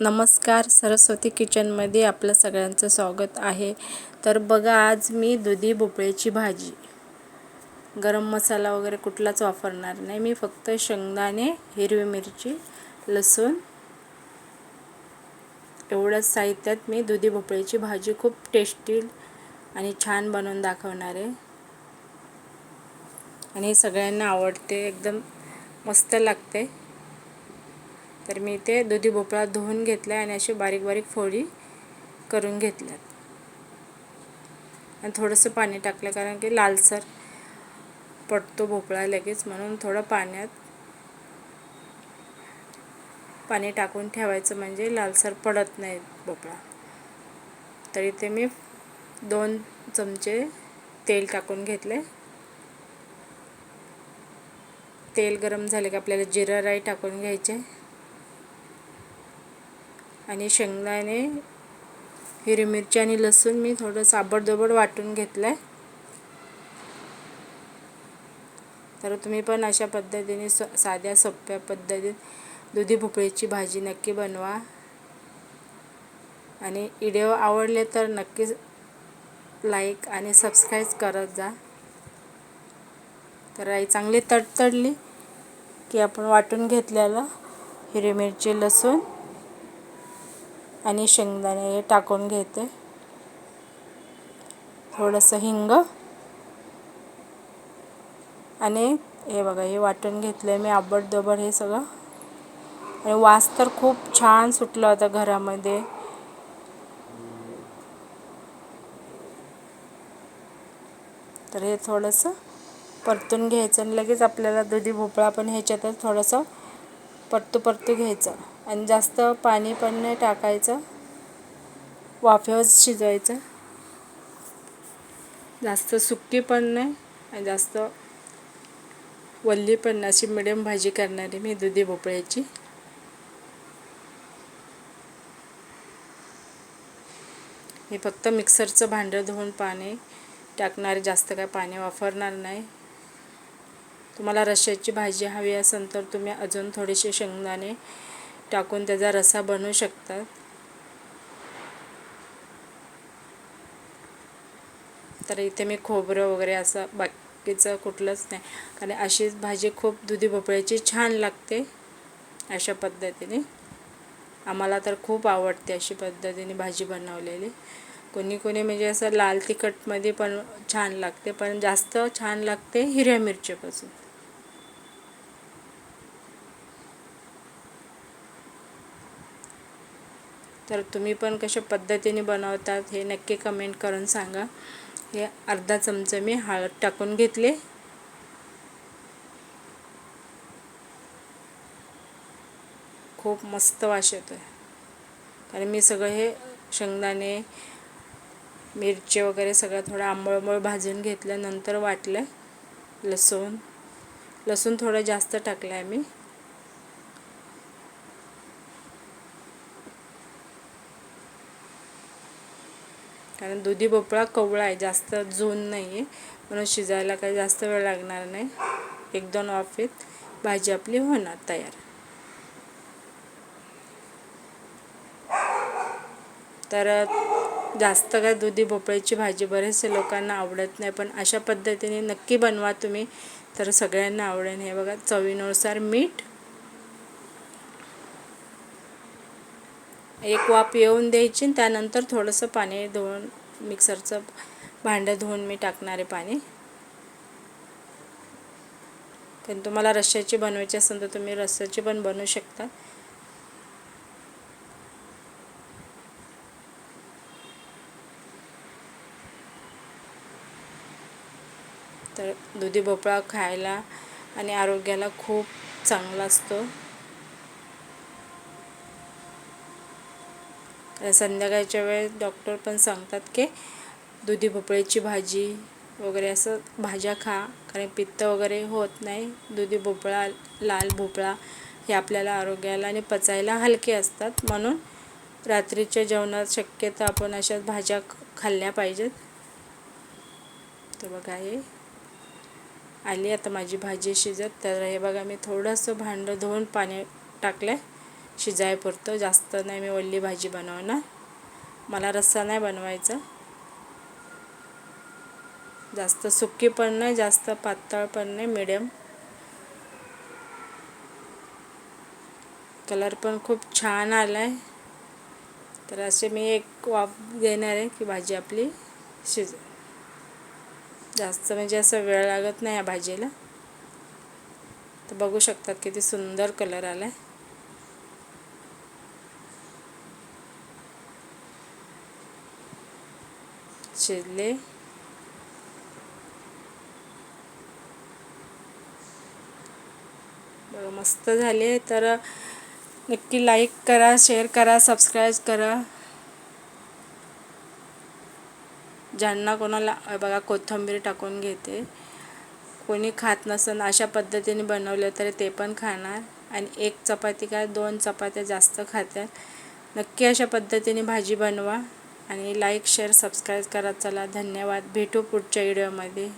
नमस्कार सरस्वती किचनमध्ये आपलं सगळ्यांचं स्वागत आहे. तर बघा आज मी दुधी भोपळ्याची भाजी. गरम मसाला वगैरे कुठलाच वापरणार नाही. मी फक्त शेंगदाणे हिरवी मिरची लसूण एवढंच साहित्यात मी दुधी भोपळ्याची भाजी खूप टेस्टी आणि छान बनवून दाखवणार आहे. आणि सगळ्यांना आवडते एकदम मस्त लागते. तर मी ते दुधी भोपळा धुवून घेतला आणि असे बारीक बारीक फोडी करून घेतल्यात. आणि थोडंसं पाणी टाकलं कारण की लालसर पडतो भोपळा लगेच म्हणून थोडं पाण्यात पाणी टाकून ठेवायचं म्हणजे लालसर पडत नाही भोपळा. तर इथे मी दोन चमचे तेल टाकून घेतले. तेल गरम झाले की आपल्याला जिरा राई टाकून घ्यायचे. आणि शेंगदाणे हिरवी मिरची आणि लसूण मी थोडं साबडदोबड वाटून घेतलं आहे तर तुम्ही पण अशा पद्धतीने स साध्या सोप्या पद्धतीत दुधी भोपळीची भाजी नक्की बनवा. आणि व्हिडिओ आवडले तर नक्कीच लाईक आणि सबस्क्राईब करत जा. तर आई चांगली तडतडली की आपण वाटून घेतलेलं हिरवी मिरची लसूण आणि शेंगदाणे हे टाकून घेते. थोडंसं हिंग. आणि हे बघा हे वाटून घेतलं आहे मी आबडदोबड हे सगळं. आणि वास तर खूप छान सुटला होता घरामध्ये. तर हे थोडंसं परतून घ्यायचं आणि लगेच आपल्याला दुधी भोपळा पण ह्याच्यातच थोडंसं परतू परतू घ्यायचं. आणि जास्त पाणी पण नाही टाकायचं. वाफेवर शिजवायचं. जास्त सुक्की पण नाही आणि जास्त वल्ली पण अशी मिडियम भाजी करणारी मी दुधी भोपळ्याची. मी फक्त मिक्सरचं भांडं धुवून पाणी टाकणारे जास्त काय पाणी वापरणार नाही. तुम्हाला रश्श्याची भाजी हवी असेल तर तुम्ही अजून थोडेसे शेंगदाणे टाकून त्याचा रसा बनवू शकतात. तर इथे मी खोबरं वगैरे असं बाकीचं कुठलंच नाही. कारण अशीच भाजी खूप दुधी भोपळ्याची छान लागते अशा पद्धतीने. आम्हाला तर खूप आवडते अशी पद्धतीने भाजी बनवलेली. कोणी कोणी म्हणजे असं लाल तिखटमध्ये पण छान लागते पण जास्त छान लागते हिरव्या मिरचीपासून. तर तुम्ही पण कशा पद्धतीने बनवतात हे नक्की कमेंट करून सांगा. हे अर्धा चमचे मी हळद टाकून घेतले. खूप मस्त वास येतो आहे कारण मी सगळं हे शेंगदाणे मिरची वगैरे सगळं थोडं आंबळंबळ भाजून घेतलं नंतर वाटलं. लसूण लसूण थोडं जास्त टाकलं आहे मी. कारण दुधी भोपळा कवळा आहे जास्त जून नाही आहे म्हणून शिजायला काही जास्त वेळ लागणार नाही. एक दोन वाफेत भाजी आपली होणार तयार. तर जास्त काय दुधी भोपळ्याची भाजी बरेचसे लोकांना आवडत नाही पण अशा पद्धतीने नक्की बनवा तुम्ही. तर सगळ्यांना आवडेल. हे बघा चवीनुसार मीठ एक वाफ येऊन द्यायची त्यानंतर थोडंसं पाणी धुवून मिक्सरचं भांडं धुवून मी टाकणारे पाणी. पण तुम्हाला रश्श्याची बनवायची असेल तर तुम्ही रस्स्याची पण बनवू शकता. तर दुधी भोपळा खायला आणि आरोग्याला खूप चांगला असतो. संध्याकाळच्या वेळेस डॉक्टर पण सांगतात की दुधी भोपळ्याची भाजी वगैरे असं भाज्या खा. कारण पित्त वगैरे होत नाही. दुधी भोपळा लाल भोपळा हे आपल्याला आरोग्याला आणि पचायला हलके असतात. म्हणून रात्रीच्या जेवणात शक्यतो आपण अशाच भाज्या खाल्ल्या पाहिजेत. तर बघा हे. आली आता माझी भाजी शिजत. तर हे बघा मी थोडंसं भांडं धुवून पाणी टाकलं आहे शिजाय पुरतं. जास्त नाही मी वल्ली भाजी बनवणार. मला रस्सा नाही बनवायचा. जास्त सुकी पण नाही जास्त पातळ पण नाही मिडियम कलर पण खूप छान आला आहे तर असे मी एक वाफ देणार आहे की भाजी आपली शिज जास्त म्हणजे असं वेळ लागत नाही या भाजीला. तर बघू शकतात किती सुंदर कलर आला आहे शिजले बघा मस्त झाले तर नक्की लाईक करा शेअर करा सबस्क्राईब करा. ज्यांना कोणाला बघा कोथिंबीर टाकून घेते. कोणी खात नसेल अशा पद्धतीने बनवलं तर ते पण खाणार. आणि एक चपाती काय दोन चपात्या जास्त खातात नक्की अशा पद्धतीने भाजी बनवा. आणि लाईक शेअर सबस्क्राईब करा. चला धन्यवाद. भेटू पुढच्या व्हिडिओमध्ये